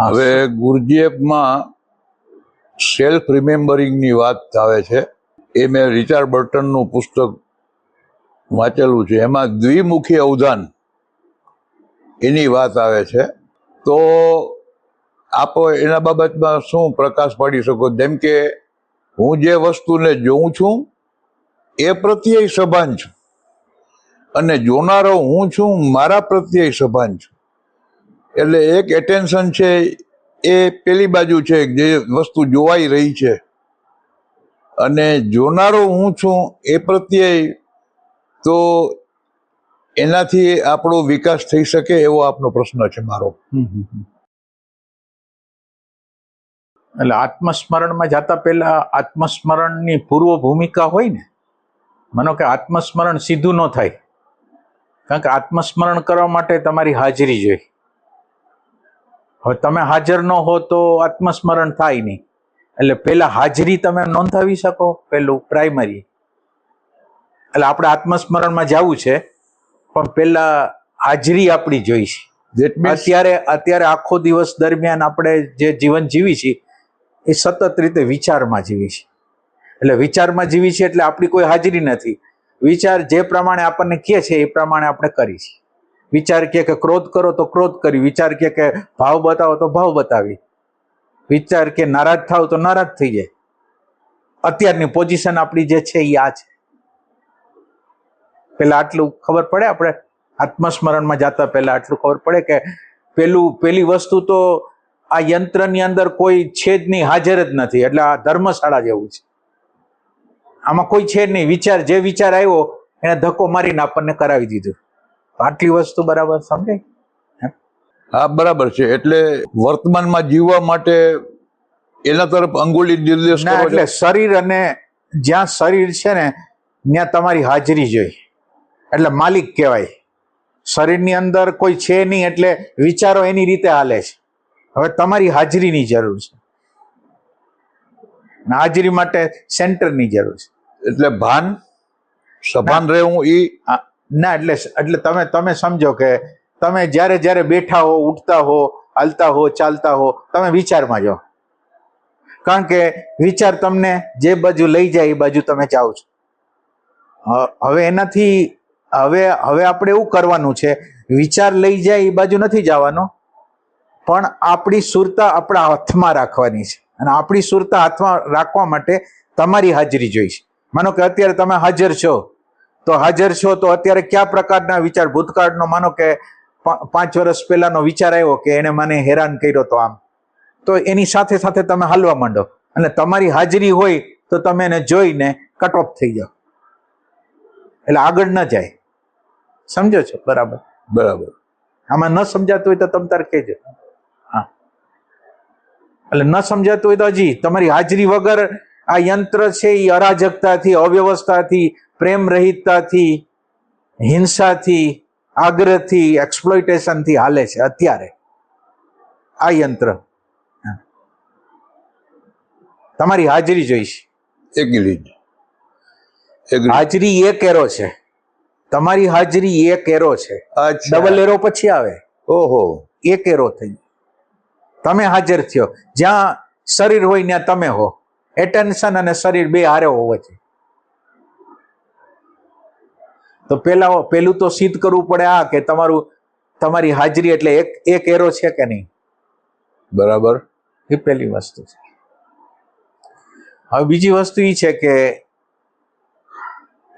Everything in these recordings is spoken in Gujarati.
હવે ગુરજીએફમાં સેલ્ફ રિમેમ્બરિંગની વાત આવે છે. એ મેં રિચાર્ડ બર્ટનનું પુસ્તક વાંચેલું છે. એમાં દ્વિમુખી અવધાન એની વાત આવે છે. તો આપ એના બાબતમાં શું પ્રકાશ પાડી શકો? જેમ કે હું જે વસ્તુને જોઉં છું એ પ્રત્યે સભાન છું. અને જોનારો હું છું મારા પ્રત્યે સભાન છું. એટલે એક એટેન્શન છે એ પેલી બાજુ છે જે વસ્તુ જોવાઈ રહી છે. અને જોનારો હું છું એ પ્રત્યે તો એનાથી આપણો વિકાસ થઈ શકે એવો આપનો પ્રશ્ન છે મારો. એટલે આત્મસ્મરણમાં જતા પહેલા આત્મસ્મરણની પૂર્વ ભૂમિકા હોય ને, માનો કે આત્મસ્મરણ સીધું ન થાય. કારણ કે આત્મસ્મરણ કરવા માટે તમારી હાજરી જોઈએ. હવે તમે હાજર ન હો તો આત્મસ્મરણ થાય નહીં. એટલે પહેલાં હાજરી તમે નોંધાવી શકો પહેલું પ્રાઇમરી એટલે આપણે આત્મસ્મરણમાં જવું છે પણ પહેલાં હાજરી આપણી જોઈશે. અત્યારે અત્યારે આખો દિવસ દરમિયાન આપણે જે જીવન જીવી છીએ એ સતત રીતે વિચારમાં જીવી છીએ. એટલે વિચારમાં જીવી છીએ એટલે આપણી કોઈ હાજરી નથી. વિચાર જે પ્રમાણે આપણને કહે છે એ પ્રમાણે આપણે કરી છીએ. વિચાર કહે કે ક્રોધ કરો તો ક્રોધ કરી, વિચાર કહે કે ભાવ બતાવો તો ભાવ બતાવી. વિચાર કે નારાજ થાવ તો નારાજ થઈ જાય. અત્યારની પોઝિશન આપણી જે છે એ આ છે. પેલા આટલું ખબર પડે આપણે? આત્મસ્મરણમાં જતા પહેલા આટલું ખબર પડે કે પેલું, પેલી વસ્તુ તો આ યંત્રની અંદર કોઈ છે જ નહીં હાજર જ નથી, એટલે આ ધર્મશાળા જેવું છે. આમાં કોઈ છે જ નહીં. વિચાર, જે વિચાર આવ્યો એને ધક્કો મારીને આપણને કરાવી દીધું. આટલી વસ્તુ બરાબર સમજાય? હા? બરાબર છે. એટલે વર્તમાનમાં જીવવા માટે એના તરફ અંગુલી નિર્દેશ એટલે શરીર અને જ્યાં શરીર છે ને ત્યાં તમારી હાજરી જોઈ. એટલે માલિક કહેવાય. શરીરની અંદર કોઈ છે નહીં એટલે વિચારો એની રીતે હાલે છે. હવે તમારી હાજરીની જરૂર છે. હાજરી માટે સેન્ટરની જરૂર છે. એટલે ભાન સભાન રહેવું આ- ના, એટલે એટલે તમે તમે સમજો કે તમે જ્યારે જ્યારે બેઠા હો, ઉઠતા હો, હાલતા હો, ચાલતા હો, તમે વિચારમાં જાઓ કારણ કે વિચાર તમને જે બાજુ લઈ જાય એ બાજુ તમે જાઓ છો. હવે એનાથી, હવે હવે આપણે એવું કરવાનું છે, વિચાર લઈ જાય એ બાજુ નથી જવાનો, પણ આપણી સુરતા આપણા હાથમાં રાખવાની છે. અને આપણી સુરતા હાથમાં રાખવા માટે તમારી હાજરી જોઈશે માનો કે અત્યારે તમે હાજર છો. તો હાજર છો તો અત્યારે કયા પ્રકારના વિચાર? ભૂતકાળનો માનો કે પાંચ વર્ષ પહેલાનો વિચાર આવ્યો કે એને મને હેરાન કર્યો તો આમ. તો એની સાથે સાથે તમે હાલવા માંડો. અને તમારી હાજરી હોય તો તમે એને જોઈને કટ ઓફ થઈ જાઓ. એટલે આગળ ન જાય. સમજો છો? બરાબર. બરાબર. આમાં ન સમજાતું હોય તો તમે તાર કહેજો. હા. એટલે ન સમજાતું હોય તો હજી તમારી હાજરી વગર આ યંત્ર છે એ અરાજકતાથી અવ્યવસ્થાથી પ્રેમ રહિતતાથી હિંસાથી આગ્રહથી એક્સપ્લોઇટેશનથી હાલે છે અત્યારે. આ યંત્ર. તમારી હાજરી જોઈશે. એગ્રી એગ્રી હાજરી એક એરો છે. તમારી હાજરી એક એરો છે. ડબલ એરો પછી આવે. ઓહો. એક એરો થઈ તમે હાજર થયો. જ્યાં શરીર હોય ત્યાં તમે હો. એટેન્શન અને શરીર બે હારે હોવો છે તો પેલા પેલું તો સિદ્ધ કરવું પડે આ કે તમારું તમારી હાજરી એટલે એક એક એરો છે કે નહીં? બરાબર. એ પહેલી વસ્તુ છે. હવે બીજી વસ્તુ એ છે કે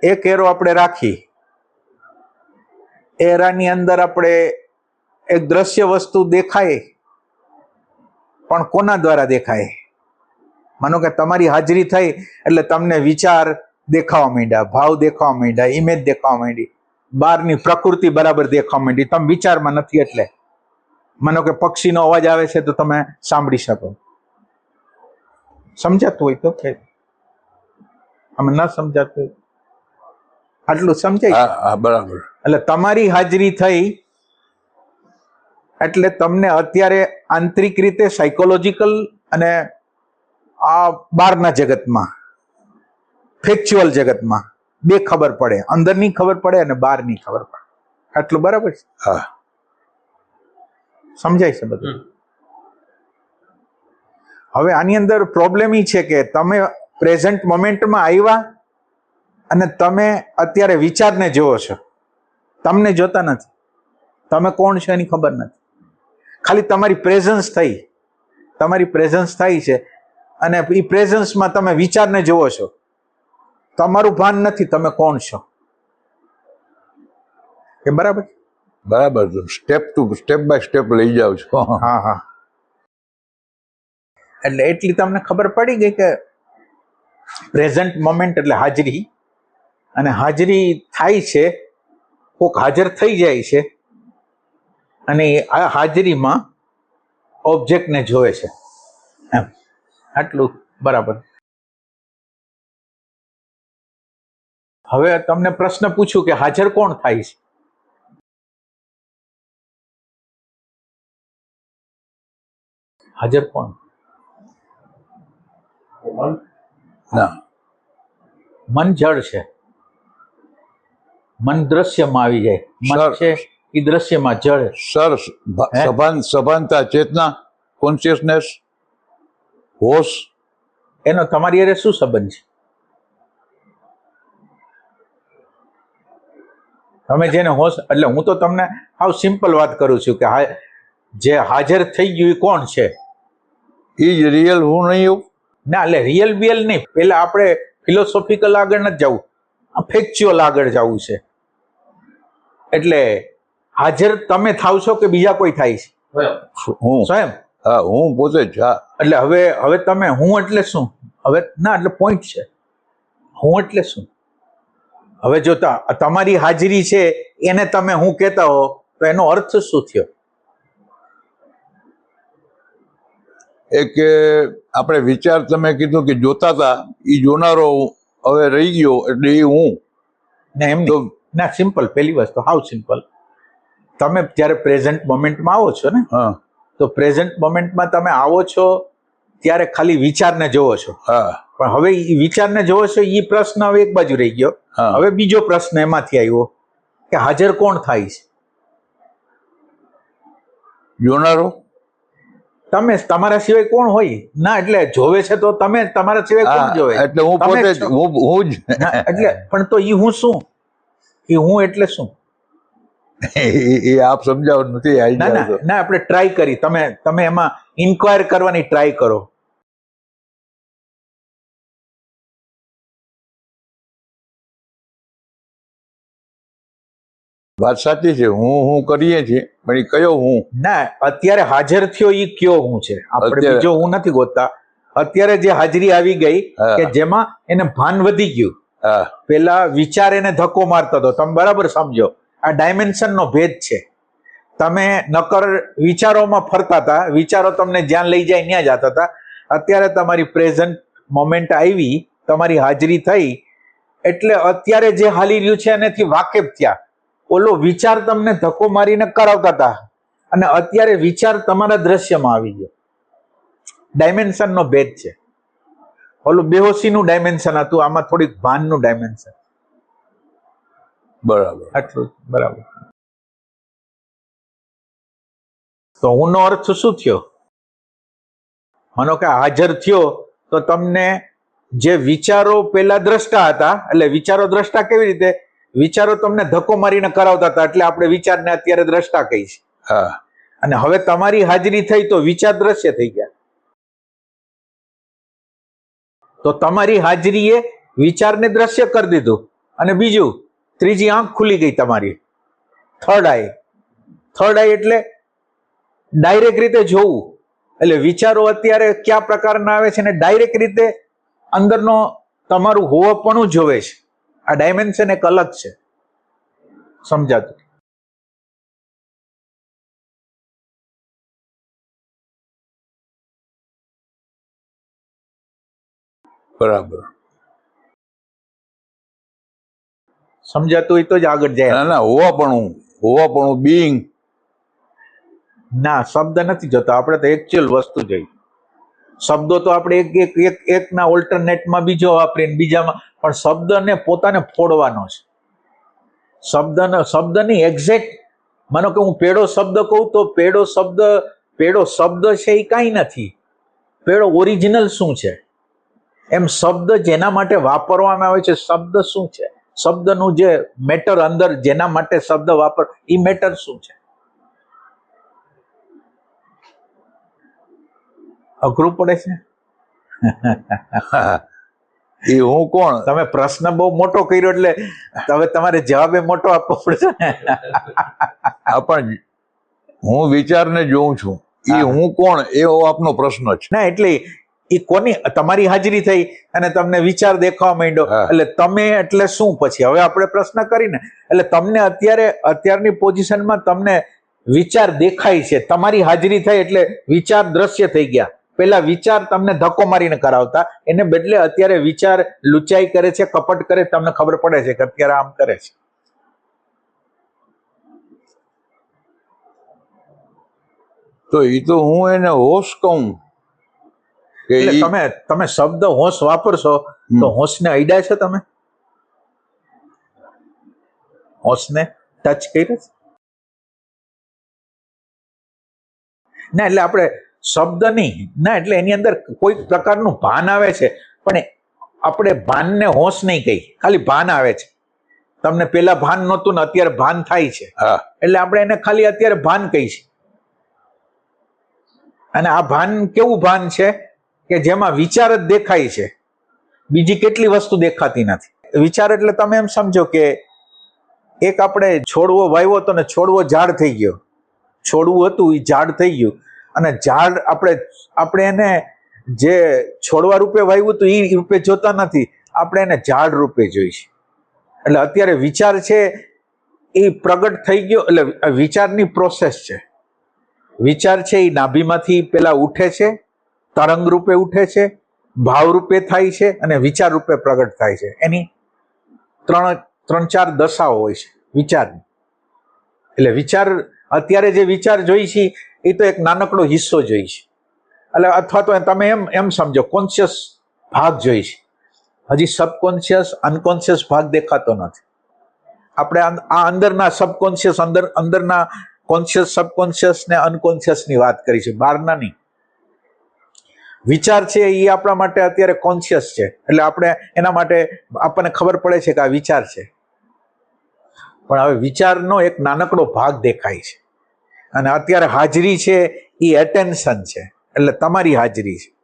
એક એરો આપણે રાખી. એરાની અંદર આપણે એક દ્રશ્ય વસ્તુ દેખાય પણ કોના દ્વારા દેખાય? માનો કે તમારી હાજરી થઈ એટલે તમને વિચાર દેખાવા માંડ્યા ભાવ દેખાવા માંડ્યા ઇમેજ દેખાવા માંડી બહારની પ્રકૃતિ બરાબર દેખાવા માંડી. તમે વિચારમાં નથી એટલે. માનો કે પક્ષીનો અવાજ આવે છે તો તમે સાંભળી શકો. સમજાતું હોય તો કે અમે ન સમજાતું આટલું સમજાય. બરાબર. એટલે તમારી હાજરી થઈ એટલે તમને અત્યારે આંતરિક રીતે સાયકોલોજીકલ અને આ બહારના જગતમાં ફેક્ચ્યુઅલ જગતમાં બે ખબર પડે અંદરની ખબર પડે અને બહારની ખબર પડે. આટલું બરાબર છે? હા. સમજાય છે બધું? હવે આની અંદર પ્રોબ્લેમ એ છે કે તમે પ્રેઝન્ટ મોમેન્ટમાં આવ્યા અને તમે અત્યારે વિચારને જુઓ છો. તમને જોતા નથી. તમે કોણ છો એની ખબર નથી. ખાલી તમારી પ્રેઝન્સ થઈ. તમારી પ્રેઝન્સ થઈ છે અને એ પ્રેઝન્સમાં તમે વિચારને જુઓ છો. તમારું ભાન નથી તમે કોણ છો? એ બરાબર? બરાબર step to step by step લઈ જાઉં છો. હા હા. એટલે એટલી તમને ખબર પડી ગઈ કે પ્રેઝન્ટ મોમેન્ટ એટલે હાજરી. અને હાજરી થાય છે કોક હાજર થઈ જાય છે અને આ હાજરીમાં ઓબ્જેક્ટને જોવે છે. એમ. આટલું. બરાબર. હવે તમને પ્રશ્ન પૂછું કે હાજર કોણ થાય છે? હાજર કોણ? ના. મન જળ છે. મન દ્રશ્યમાં આવી જાય. મન. છે એ દ્રશ્યમાં જળ. સર સભાન સભાનતા ચેતના કોન્શિયસનેસ હોશ. એનો તમારી અરે શું સંબંધ છે? તમે જેને હોશ એટલે હું તો તમને હાવ સિમ્પલ વાત કરું છું કે હા જે હાજર થઈ ગયું એ કોણ છે? એ જ રિયલ હું નહીં હોઉં. ના એટલે રિયલ બિયલ નહીં. પેલા આપણે ફિલોસોફિકલ આગળ નથી જવું. આ ફેક્ચ્યુઅલ આગળ જવું છે. એટલે હાજર તમે થાવ છો કે બીજા કોઈ થાય છે? હું. સ્વયં? હા હું પોતે જ હા. એટલે હવે હવે તમે હું એટલે શું? હવે ના એટલે પોઈન્ટ છે. હું એટલે શું? હવે જો તમારી હાજરી છે એને તમે હું કહેતા હો તો એનો અર્થ શું થયો? એ કે આપણે વિચાર તમે કીધું કે જોતા હતા એ જોનારો હવે રહી ગયો એટલે એ હું. ને એમ તો ના સિમ્પલ પહેલી વસ્તુ હાવ સિમ્પલ તમે જ્યારે પ્રેઝન્ટ મોમેન્ટમાં આવો છો ને હા. તો પ્રેઝન્ટ મોમેન્ટમાં તમે આવો છો ત્યારે ખાલી વિચારને જોવો છો. હા. પણ હવે એ વિચારને જોવો છો એ પ્રશ્ન હવે એક બાજુ રહી ગયો. હવે બીજો પ્રશ્ન એમાંથી આવ્યો કે હાજર કોણ થાય છે? જોનારો તમે તમારા સિવાય કોણ હોય? ના એટલે જોવે છે તો તમે તમારા સિવાય કોણ જોવે? એટલે હું પોતે. હું હું જ. એટલે પણ તો ઈ હું શું? ઈ હું એટલે શું? એ- એ આપ સમજાવ નથી ના ના આપણે ટ્રાય કરી. તમે તમે એમાં ઇન્ક્વાયર કરવાની ટ્રાય કરો. વાત સાચી છે હું હું કરીએ છીએ પણ કયો હું? ના અત્યારે હાજર થયો એ કયો હું છે? આપણે બીજો હું નથી ગોતતા. અત્યારે જે હાજરી આવી ગઈ કે જેમાં એને ભાન વધી ગયું. પેલા વિચાર એને ધક્કો મારતો હતો. તમે બરાબર સમજો. આ ડાયમેન્શન નો ભેદ છે. તમે નકર વિચારોમાં ફરતા હતા વિચારો તમને જ્યાં લઈ જાય ત્યાં જતા હતા. અત્યારે તમારી પ્રેઝન્ટ મોમેન્ટ આવી તમારી હાજરી થઈ. એટલે અત્યારે જે હાલી રહ્યું છે એનાથી વાકેફ થયા. ઓલો વિચાર તમને ધક્કો મારીને કરાવતા હતા. અને અત્યારે વિચાર તમારા દ્રશ્યમાં આવી ગયો. ડાયમેન્શન નો ભેદ છે. ઓલું બેહોશીનું ડાયમેન્શન હતું આમાં થોડીક ભાનનું ડાયમેન્શન બરાબર. આટલું. બરાબર. તો હું નો અર્થ શું થયો? માનો કે હાજર થયો તો તમને જે વિચારો પેલા દ્રષ્ટા હતા એટલે વિચારો દ્રષ્ટા કેવી રીતે? વિચારો તમને ધક્કો મારીને કરાવતા હતા એટલે આપણે વિચારને અત્યારે દ્રષ્ટા કહી છે હા. અને હવે તમારી હાજરી થઈ તો વિચાર દ્રશ્ય થઈ ગયા. તો તમારી હાજરીએ વિચારને દ્રશ્ય કરી દીધું. અને બીજું ત્રીજી આંખ ખુલી ગઈ તમારી. થર્ડ આઈ થર્ડ આઈ એટલે ડાયરેક્ટ રીતે જોવું. એટલે વિચારો અત્યારે કયા પ્રકારના આવે છે ને ડાયરેક્ટ રીતે અંદરનો તમારું હોવાપણું જોવે છે. આ ડાયમેન્શન એક અલગ છે. સમજાતું? બરાબર. સમજાતું હોય તો જ આગળ જાય. ના ના હોવા પણ હું હોવા પણ હું બિંગ ના શબ્દ નથી જતો. આપણે તો એકચ્યુઅલ વસ્તુ જોઈ. શબ્દો તો આપણે એક એક એક એકના ઓલ્ટરનેટમાં બીજો વાપરીને બીજામાં. પણ શબ્દને પોતાને ફોડવાનો છે. શબ્દનો શબ્દની એક્ઝેક્ટ માનો કે હું પેડો શબ્દ કહું તો પેડો શબ્દ પેડો શબ્દ છે એ કાંઈ નથી. પેડો ઓરિજિનલ શું છે? એમ શબ્દ જેના માટે વાપરવામાં આવે છે, શબ્દ શું છે? શબ્દનું જે મેટર અંદર જેના માટે શબ્દ વાપર એ મેટર શું છે? અઘરું પડે છે? એ હું કોણ? તમે પ્રશ્ન બહુ મોટો કર્યો એટલે હવે તમારે જવાબ એ મોટો આપવો પડશે. પણ હું વિચારને જોઉં છું. એ હું. કોણ? એવો આપનો પ્રશ્ન છે ના એટલે એ કોની તમારી હાજરી થઈ અને તમને વિચાર દેખાવા માંડ્યો. એટલે તમે એટલે શું પછી? હવે આપણે પ્રશ્ન કરીને. એટલે તમને અત્યારે અત્યારની પોઝિશનમાં તમને વિચાર દેખાય છે. તમારી હાજરી થઈ એટલે વિચાર દ્રશ્ય થઈ ગયા. પેલા વિચાર તમને ધક્કો મારીને કરાવતા. એને બદલે અત્યારે વિચાર લુચાઈ કરે છે કપટ કરે તમને ખબર પડે છે કે અત્યારે આમ કરે છે. તો એ તો હું એને હોશ કહું કે તમે તમે શબ્દ હોશ વાપરશો તો. હોશને અડ્યા છે તમે? હોશને ટચ કર્યો છે? ના એટલે આપણે શબ્દ નહીં. ના એટલે એની અંદર કોઈ પ્રકારનું ભાન આવે છે. પણ આપણે ભાનને હોશ નહીં કહી ખાલી ભાન આવે છે. તમને પેલા ભાન નહોતું ને અત્યારે ભાન થાય છે. એટલે આપણે એને ખાલી અત્યારે ભાન કહીશું અને આ ભાન કેવું ભાન છે? કે જેમાં વિચાર જ દેખાય છે. બીજી કેટલી વસ્તુ દેખાતી નથી. વિચાર એટલે તમે એમ સમજો કે એક આપણે છોડવો વાવ્યો હતો ને છોડવો ઝાડ થઈ ગયો. છોડવું હતું એ ઝાડ થઈ ગયું. અને ઝાડ આપણે આપણે એને જે છોડવા રૂપે વાવ્યું હતું એ રૂપે જોતા નથી. આપણે એને ઝાડ રૂપે જોઈશું એટલે અત્યારે વિચાર છે એ પ્રગટ થઈ ગયો, એટલે વિચારની પ્રોસેસ છે. વિચાર છે એ નાભીમાંથી પેલા ઉઠે છે, તરંગ રૂપે ઉઠે છે, ભાવ રૂપે થાય છે, અને વિચાર રૂપે પ્રગટ થાય છે. એની ત્રણ ત્રણ, ચાર દશાઓ હોય છે, વિચારની. એટલે વિચાર, અત્યારે જે વિચાર જોઈ છે એ તો એક નાનકડો હિસ્સો જોઈ છે. એટલે અથવા તો તમે એમ એમ સમજો કોન્શિયસ ભાગ જોઈ છે. હજી સબકોન્શિયસ અનકોન્શિયસ ભાગ દેખાતો નથી. આપણે આ- અંદરના સબકોન્શિયસ અંદર, અંદરના કોન્શિયસ સબકોન્શિયસ ને અનકોન્શિયસની વાત કરી છે. બહારના નહીં. વિચાર છે એ આપણા માટે અત્યારે કોન્શિયસ છે. એટલે આપણે એના માટે આપણને ખબર પડે છે કે આ વિચાર છે. પણ હવે વિચારનો એક નાનકડો ભાગ દેખાય છે. અને અત્યારે હાજરી છે એ એટેન્શન છે. એટલે તમારી હાજરી છે.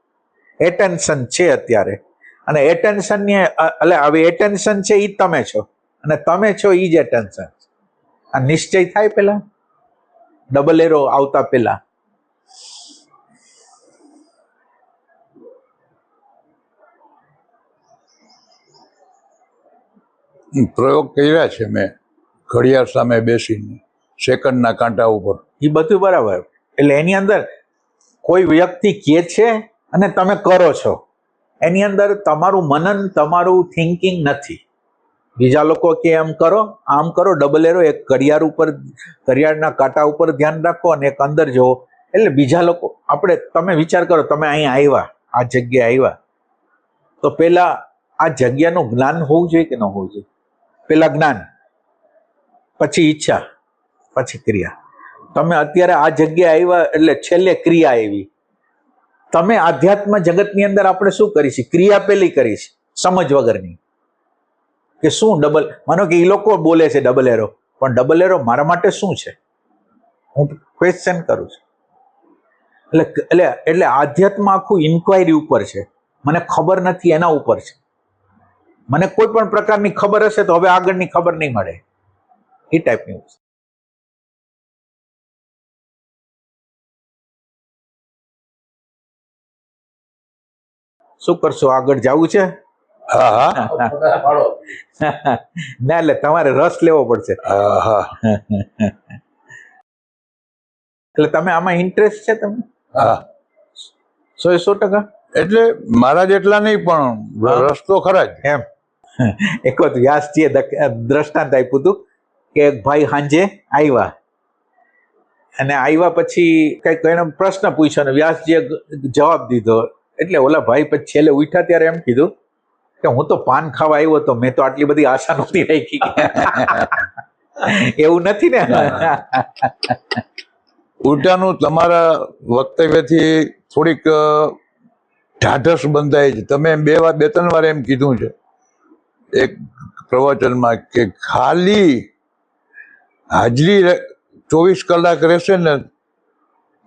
એટેન્શન છે અત્યારે. અને એટેન્શનની એટલે હવે એટેન્શન છે એ તમે છો. અને તમે છો એ જ એટેન્શન આ નિશ્ચય થાય પેલા? ડબલ એરો આવતા પેલા? પ્રયોગ કર્યા છે મેં. ઘડિયાળ સામે બેસીને. સેકન્ડના કાંટા ઉપર. એ બધું બરાબર. એટલે એની અંદર કોઈ વ્યક્તિ કે છે અને તમે કરો છો. એની અંદર તમારું મનન, તમારું થિંકિંગ નથી. બીજા લોકો કે એમ કરો, આમ કરો ડબલ એરો એક ઘડિયાળ ઉપર, ઘડિયાળના કાંટા ઉપર ધ્યાન રાખો અને એક અંદર જુઓ. એટલે બીજા લોકો, આપણે, તમે વિચાર કરો, તમે અહીં આવ્યા, આ જગ્યાએ આવ્યા. તો પહેલાં આ જગ્યાનું જ્ઞાન હોવું જોઈએ કે ન હોવું જોઈએ? પેલા જ્ઞાન, પછી ઈચ્છા, પછી ક્રિયા. તમે અત્યારે આ જગ્યાએ આવ્યા એટલે છેલ્લે ક્રિયા આવી. તમે આધ્યાત્મ જગતની અંદર આપણે શું કરીશું ક્રિયા પેલી કરી છે, સમજ વગરની. કે શું ડબલ માનો કે એ લોકો બોલે છે ડબલ એરો પણ ડબલ એરો મારા માટે શું છે? હું ક્વેશ્ચન કરું છું. એટલે એટલે એટલે આધ્યાત્મ આખું ઇન્ક્વાયરી ઉપર છે. મને ખબર નથી એના ઉપર છે. મને કોઈ પણ પ્રકારની ખબર હશે તો હવે આગળની ખબર નહીં મળે. એ ટાઈપની શું કરશો? આગળ જવું છે? ના એટલે તમારે રસ લેવો પડશે. એટલે તમે આમાં ઇન્ટરેસ્ટ છે તમને? સો સો ટકા? એટલે મારા જેટલા નહીં પણ રસ તો ખરા જ. એમ. એક વખત વ્યાસજીએ દ્રષ્ટાંત આપ્યું હતું કે એક ભાઈ સાંજે આવ્યા અને આવ્યા પછી કંઈક એને પ્રશ્ન પૂછ્યો અને વ્યાસજીએ જવાબ દીધો. એટલે ઓલા ભાઈ પછી છેલ્લે ઉઠ્યા ત્યારે એમ કીધું કે હું તો પાન ખાવા આવ્યો તો મેં તો આટલી બધી આશા નહોતી રાખી. એવું નથી ને? ઉલટાનું તમારા વક્તવ્યથી થોડીક ઢાઢસ બંધાય છે. તમે બે વાર, બે ત્રણ વાર એમ કીધું છે. એક પ્રવચનમાં કે ખાલી હાજરી ચોવીસ કલાક રહેશે ને,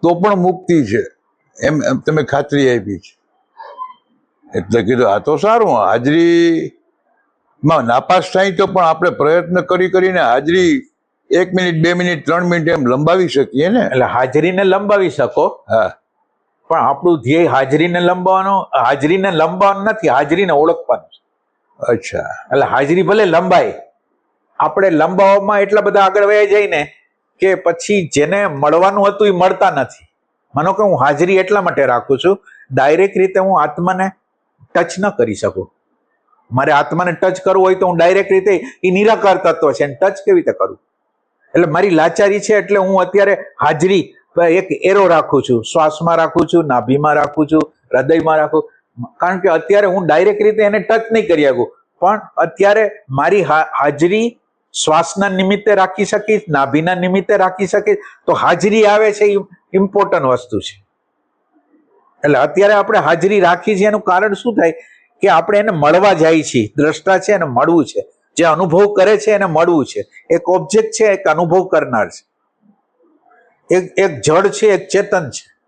તો પણ મુક્તિ છે. એમ તમે ખાતરી આપી છે. એટલે કીધું આ તો સારું હાજરી માં નાપાસ થાય તો પણ આપણે પ્રયત્ન કરી કરીને હાજરી એક મિનિટ બે મિનિટ ત્રણ મિનિટ એમ લંબાવી શકીએ ને? એટલે હાજરીને લંબાવી શકો. હા. પણ આપણું ધ્યેય હાજરીને લંબાવવાનો હાજરીને લંબાવવાનું નથી હાજરીને ઓળખવાનું અચ્છા. એટલે હાજરી ભલે લંબાય આપણે લંબાવવામાં એટલા બધા આગળ વયા જાય ને કે પછી જેને મળવાનું હતું એ મળતા નથી. માનો કે હું હાજરી એટલા માટે રાખું છું ડાયરેક્ટ રીતે હું આત્માને ટચ ન કરી શકું. મારે આત્માને ટચ કરવું હોય તો હું ડાયરેક્ટ રીતે એ નિરાકાર તત્વ છે ટચ કેવી રીતે કરું? એટલે મારી લાચારી છે એટલે હું અત્યારે હાજરી એક એરો રાખું છું. શ્વાસમાં રાખું છું, નાભીમાં રાખું છું, હૃદયમાં રાખું. કારણ કે અત્યારે હું ડાયરેક્ટ રીતે એને ટચ નહીં કરી શકું. પણ અત્યારે મારી હાજરી શ્વાસના નિમિત્તે રાખી શકીશ, નાભીના નિમિત્તે રાખી શકીશ. તો હાજરી આવે છે ઇમ્પોર્ટન્ટ વસ્તુ છે. એટલે અત્યારે આપણે હાજરી રાખી છે એનું કારણ શું થાય? કે આપણે એને મળવા જાય છીએ. દ્રષ્ટા છે એને મળવું છે. જે અનુભવ કરે છે એને મળવું છે. એક ઓબ્જેક્ટ છે, એક અનુભવ કરનાર છે. એક એક જડ છે, એક ચેતન છે.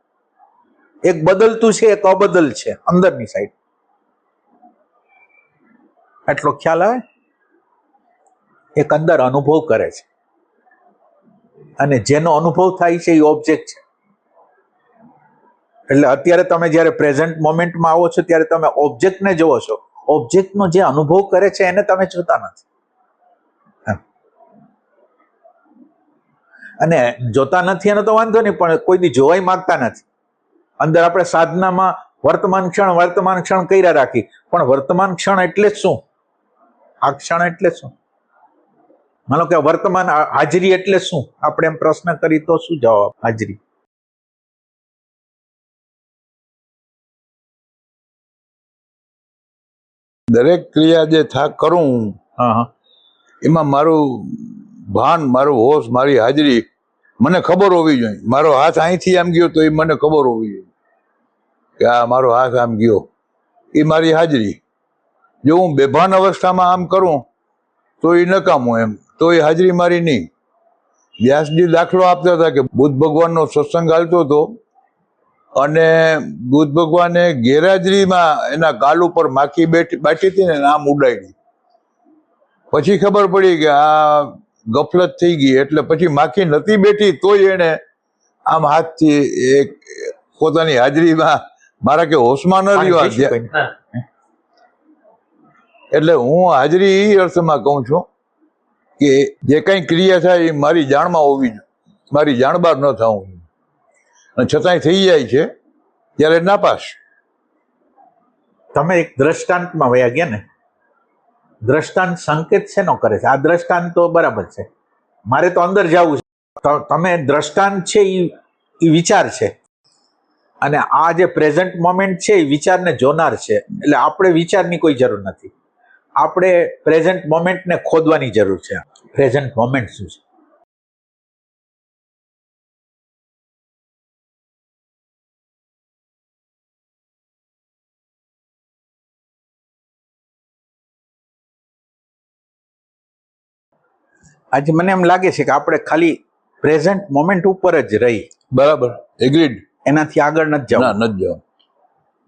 એક બદલતું છે, એક અબદલ છે. અંદરની સાઈડ એટલો ખ્યાલ આવે? એક અંદર અનુભવ કરે છે. અને જેનો અનુભવ થાય છે એ ઓબ્જેક્ટ છે. એટલે અત્યારે તમે જ્યારે પ્રેઝન્ટ મોમેન્ટમાં આવો છો, ત્યારે તમે ઓબ્જેક્ટને જુઓ છો. ઓબ્જેક્ટનો જે અનુભવ કરે છે, એને તમે જોતા નથી. અને જોતા નથી એનો તો વાંધો નહીં, પણ કોઈ દી જોવાય માંગતા નથી. અંદર આપણે સાધનામાં વર્તમાન ક્ષણ વર્તમાન ક્ષણ કર્યા રાખી. પણ વર્તમાન ક્ષણ એટલે શું? આ ક્ષણ એટલે શું? માનો કે વર્તમાન હાજરી એટલે શું? આપણે એમ પ્રશ્ન કરી તો શું જવાબ? હાજરી. દરેક ક્રિયા જે થા કરું હા હા. એમાં મારું ભાન મારું હોશ મારી હાજરી મને ખબર હોવી જોઈએ. મારો હાથ અહીંથી આમ ગયો તો એ મને ખબર હોવી જોઈએ. કે આ મારો હાથ આમ ગયો. એ મારી હાજરી. જો હું બેભાન અવસ્થામાં આમ કરું તો એ નકામું એમ. તો એ હાજરી મારી નહીં. વ્યાસજી દાખલો આપતા હતા કે બુદ્ધ ભગવાનનો સત્સંગ હાલતો હતો. અને બુદ્ધ ભગવાને ગેરહાજરીમાં એના ગાલ ઉપર માખી બેઠી બાટી હતી ને નામ ઉડાડી. પછી ખબર પડી કે આ ગફલત થઈ ગઈ એટલે પછી માખી નથી બેઠી તોય એને આમ હાથથી એક પોતાની હાજરીમાં મારા કે હોશમાં ન રહ્યો? એટલે હું હાજરી એ અર્થમાં કહું છું કે જે કંઈ ક્રિયા થાય એ મારી જાણમાં હોવી મારી મારી જાણબાર ન થવું છતાંય થઈ જાય છે, ત્યારે નાપાસ તમે એક દ્રષ્ટાંતમાં વયા ગયા ને, દ્રષ્ટાંત સંકેત શેનો કરે છે? આ દ્રષ્ટાંત તો બરાબર છે. મારે તો અંદર જવું છે. તમે દ્રષ્ટાંત છે એ એ વિચાર છે. અને આ જે પ્રેઝન્ટ મોમેન્ટ છે એ વિચારને જોનાર છે. એટલે આપણે વિચારની કોઈ જરૂર નથી. આપણે પ્રેઝન્ટ મોમેન્ટને ખોદવાની જરૂર છે. પ્રેઝન્ટ મોમેન્ટ શું છે? આજે મને એમ લાગે છે કે આપણે ખાલી પ્રેઝન્ટ મોમેન્ટ ઉપર જ રહી. બરાબર. એગ્રીડ એનાથી આગળ નથી ના જવું નથી જવાનું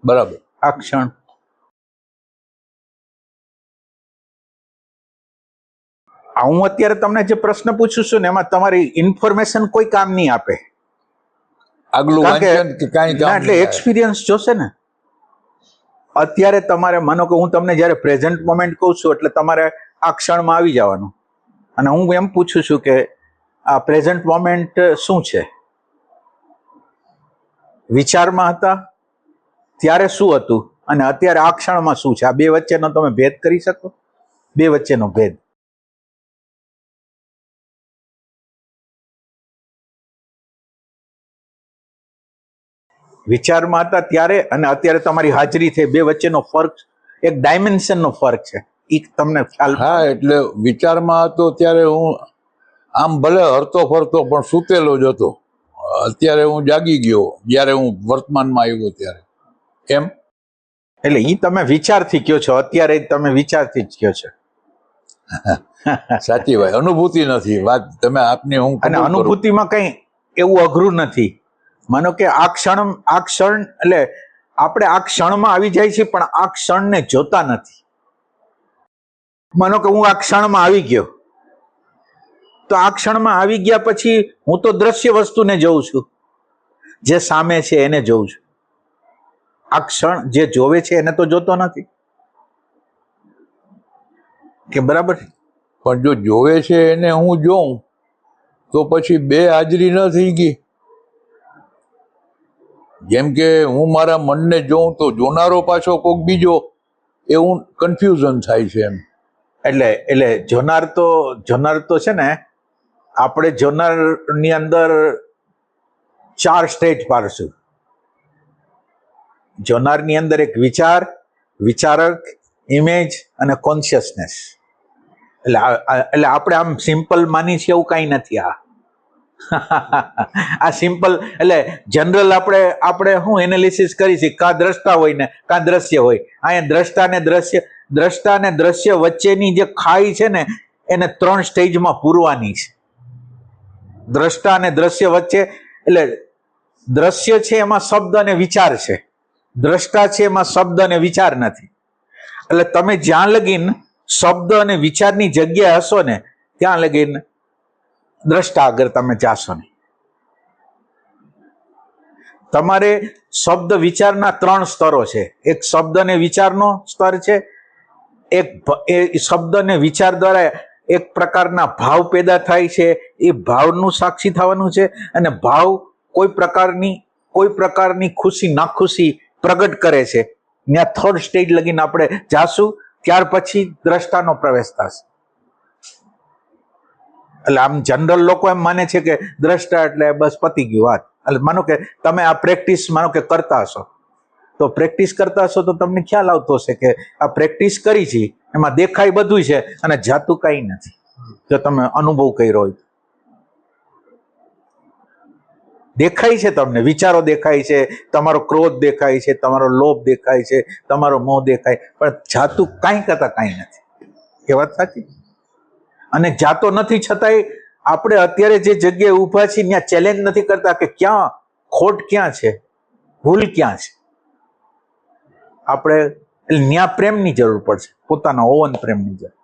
બરાબર. આ ક્ષણ. હું અત્યારે તમને જે પ્રશ્ન પૂછું છું ને એમાં તમારી ઇન્ફોર્મેશન કોઈ કામ નહીં આપે. આગલું વાંચન કે કાંઈ કામ એટલે એક્સપિરિયન્સ જોશે ને. અત્યારે તમારે માનો કે હું તમને જ્યારે પ્રેઝન્ટ મોમેન્ટ કહું છું એટલે તમારે આ ક્ષણમાં આવી જવાનું. અને હું એમ પૂછું છું કે આ પ્રેઝન્ટ મોમેન્ટ શું છે? વિચારમાં હતા? ત્યારે શું હતું? અને અત્યારે આ ક્ષણમાં શું છે? આ બે વચ્ચેનો તમે ભેદ કરી શકો? બે વચ્ચેનો ભેદ. વિચારમાં હતા ત્યારે અને અત્યારે તમારી હાજરી થઈ બે વચ્ચેનો ફર્ક, એક ડાયમેન્શનનો ફર્ક છે. એ તમને ખ્યાલ હા એટલે વિચારમાં હતો ત્યારે હું આમ ભલે હરતો ફરતો પણ સૂતેલો જ હતો. અત્યારે હું જાગી ગયો જ્યારે હું વર્તમાનમાં આવ્યો ત્યારે. એમ? એટલે એ તમે વિચારથી કયો છો? અત્યારે તમે વિચારથી જ કયો છો. સાચી વાત. અનુભૂતિ નથી. વાત તમે આપની હું અને અનુભૂતિમાં કઈ એવું અઘરું નથી. માનો કે આ ક્ષણ આ ક્ષણ એટલે આપણે આ ક્ષણમાં આવી જાય છે પણ આ ક્ષણને જોતા નથી. માનો કે હું આ ક્ષણમાં આવી ગયો. તો આ ક્ષણમાં આવી ગયા પછી હું તો દ્રશ્ય વસ્તુને જોઉં છું. જે સામે છે એને જોઉં છું. આ ક્ષણ જે જોવે છે એને તો જોતો નથી. કે બરાબર પણ જો જોવે છે એને હું જોઉં, તો પછી બે હાજરી ન થઈ ગઈ. જેમ કે હું મારા મનને જોઉં તો જોનારો પાછો કોઈક બીજો, એવું કન્ફ્યુઝન થાય છે એમ. એટલે એટલે જોનાર તો જોનાર તો છે ને, આપણે જોનારની અંદર ચાર સ્ટેજ પાડશું. જોનારની અંદર એક વિચાર, વિચારક ઇમેજ અને કોન્શિયસનેસ એટલે એટલે આપણે આમ સિમ્પલ માની છીએ એવું કાંઈ નથી આ. આ સિમ્પલ એટલે જનરલ આપણે આપણે શું એનાલિસિસ કરી છે કા દ્રષ્ટા હોય ને, કા દ્રશ્ય હોય? અહીંયા દ્રષ્ટા ને દ્રશ્ય દ્રષ્ટા અને દ્રશ્ય વચ્ચેની જે ખાઈ છે ને, એને ત્રણ સ્ટેજમાં પૂરવાની છે. દ્રષ્ટા અને દ્રશ્ય વચ્ચે, એટલે દ્રશ્ય છે એમાં શબ્દ અને વિચાર છે. દ્રષ્ટા છે એમાં શબ્દ અને વિચાર નથી. એટલે તમે જ્યાં લગીન શબ્દ અને વિચારની જગ્યાએ હશો ને, ત્યાં લગીન દ્રષ્ટા આગળ તમે જાશો નહીં તમારે શબ્દ વિચારના ત્રણ સ્તરો છે. એક શબ્દ અને વિચારનો સ્તર છે એક એ શબ્દ અને વિચાર દ્વારા એક પ્રકારના ભાવ પેદા થાય છે, એ ભાવનું સાક્ષી થવાનું છે અને ભાવ કોઈ પ્રકારની કોઈ પ્રકારની ખુશી, નાખુશી પ્રગટ કરે છે. ત્યાં થર્ડ સ્ટેજ લગીને આપણે જાશું, ત્યાર પછી દ્રષ્ટાનો પ્રવેશ થશે. એટલે આમ જનરલ લોકો એમ માને છે કે દ્રષ્ટા એટલે બસ પતી ગયું વાત. એટલે માનો કે તમે આ પ્રેક્ટિસ માનો કે કરતા હશો. તો પ્રેક્ટિસ કરતા હશો તો તમને ખ્યાલ આવતો હશે કે આ પ્રેક્ટિસ કરી છે, એમાં દેખાય બધું છે અને જાતું કઈ નથી. જો તમે અનુભવ કર્યો હોય દેખાય છે તમને, વિચારો દેખાય છે, તમારો ક્રોધ દેખાય છે, તમારો લોભ દેખાય છે, તમારો મોહ દેખાય, પણ જાતું કાંઈ કરતા કાંઈ નથી. એ વાત સાચી? અને જાતો નથી છતાંય આપણે અત્યારે જે જગ્યાએ ઊભા છીએ, ત્યાં ચેલેન્જ નથી કરતા કે ક્યાં ખોટ ક્યાં છે, ભૂલ ક્યાં છે. આપણે એટલે ત્યાં પ્રેમની જરૂર પડશે, પોતાના ઓવન પ્રેમની જરૂર.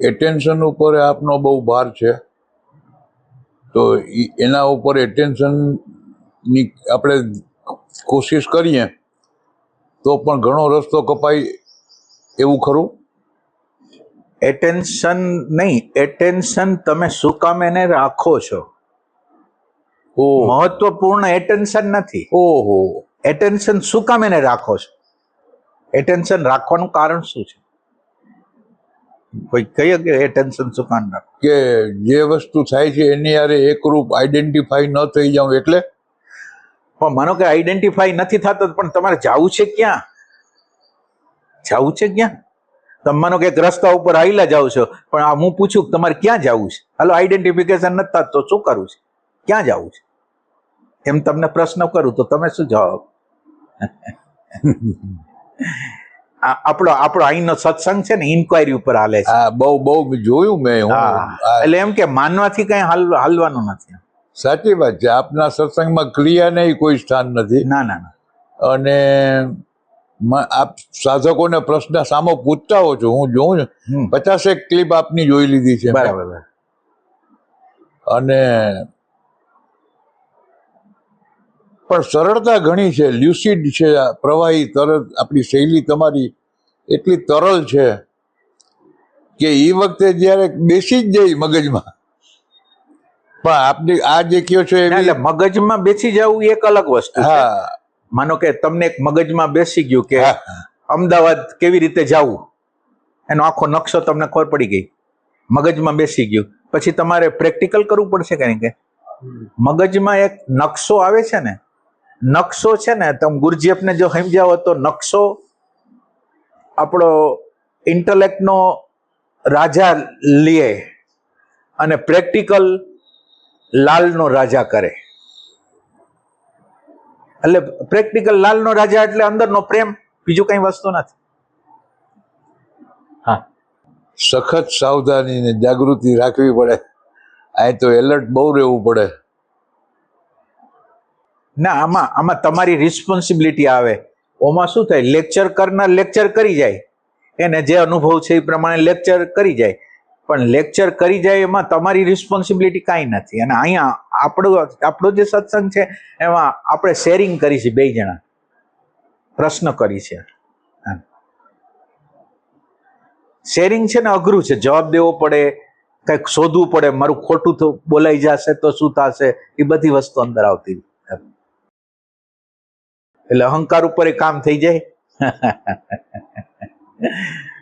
એટેન્શન ઉપર આપનો બહુ ભાર છે. તો એના ઉપર એટેન્શનની આપણે કોશિશ કરીએ. તો પણ ઘણો રસ્તો કપાય એવું ખરું? એટેન્શન નહીં એટેન્શન તમે શું કામ એને રાખો છો? મહત્વપૂર્ણ એટેન્શન નથી. ઓહો એટેન્શન શું કામ એને રાખો છો? એટેન્શન રાખવાનું કારણ શું છે? કોઈ કહીએ કે એટેન્શન શું કામ રાખો? કે જે વસ્તુ થાય છે એની યારે એકરૂપ આઈડેન્ટિફાઈ ન થઈ જાઉં એટલે? પણ માનો કે આઈડેન્ટિફાઈ નથી થતો પણ તમારે જવું છે ક્યાં? જવું છે ક્યાં? તમે માનો કે એક રસ્તા ઉપર આવેલા જાવ છો પણ આ હું પૂછું કે તમારે ક્યાં જવું છે? હાલો આઈડેન્ટિફિકેશન નથી થતું તો શું કરવું છે? ક્યાં જવું છે? એમ તમને પ્રશ્ન કરું તો તમે શું જવાબ? આપણો આપણો અહીંનો સત્સંગ છે ને ઇન્ક્વાયરી ઉપર હાલે છે. બહુ બહુ જોયું મેં હા. એટલે એમ કે માનવાથી કઈ હાલ હાલવાનું નથી. સાચી વાત છે. આપના સત્સંગમાં ક્રિયાને કોઈ સ્થાન નથી. ના ના અને આપ સાધકોને પ્રશ્ન સામો પૂછતા હો છો. હું જોઉં પચાસેક ક્લિપ આપની જોઈ લીધી છે. બરાબર. અને પણ સરળતા ઘણી છે. લ્યુસિડ છે પ્રવાહી તરત આપણી શૈલી તમારી એટલી તરલ છે કે એ વખતે જ્યારે બેસી જ જાય મગજમાં પણ આપની આ જે કયો છો એટલે મગજમાં બેસી જવું એક અલગ વસ્તુ છે. હા. માનો કે તમને એક મગજમાં બેસી ગયું કે. અમદાવાદ કેવી રીતે જવું? એનો આખો નકશો તમને ખબર પડી ગઈ. મગજમાં બેસી ગયું. પછી તમારે પ્રેક્ટિકલ કરવું પડશે કારણ કે? મગજમાં એક નકશો આવે છે ને નકશો છે ને તમે ગુરજીએફને જો સમજાવો તો નકશો આપણો ઇન્ટલેક્ટનો રાજા લે અને પ્રેક્ટિકલ લાલનો રાજા કરે. એટલે પ્રેક્ટિકલ લાલનો રાજા એટલે અંદરનો પ્રેમ બીજું કઈ વસ્તુ નથી. હા. સખત સાવધાની ને જાગૃતિ રાખવી પડે. અહીં તો એલર્ટ બહુ રહેવું પડે. ના આમાં આમાં તમારી રિસ્પોન્સિબિલિટી આવે. ઓમાં શું થાય? લેક્ચર કરનાર લેક્ચર કરી જાય. એને જે અનુભવ છે એ પ્રમાણે લેક્ચર કરી જાય. પણ લેક્ચર કરી જાય એમાં તમારી રિસ્પોન્સિબિલિટી કાંઈ નથી. અને અહીંયા આપણો આપણો જે સત્સંગ છે, એમાં આપણે શેરિંગ કરી છે બે જણા. પ્રશ્ન કરી છે. શેરિંગ છે ને અઘરું છે. જવાબ દેવો પડે, કંઈક શોધવું પડે. મારું ખોટું બોલાઈ જશે તો શું થશે? એ બધી વસ્તુ અંદર આવતી. એટલે અહંકાર ઉપર એ કામ થઈ જાય.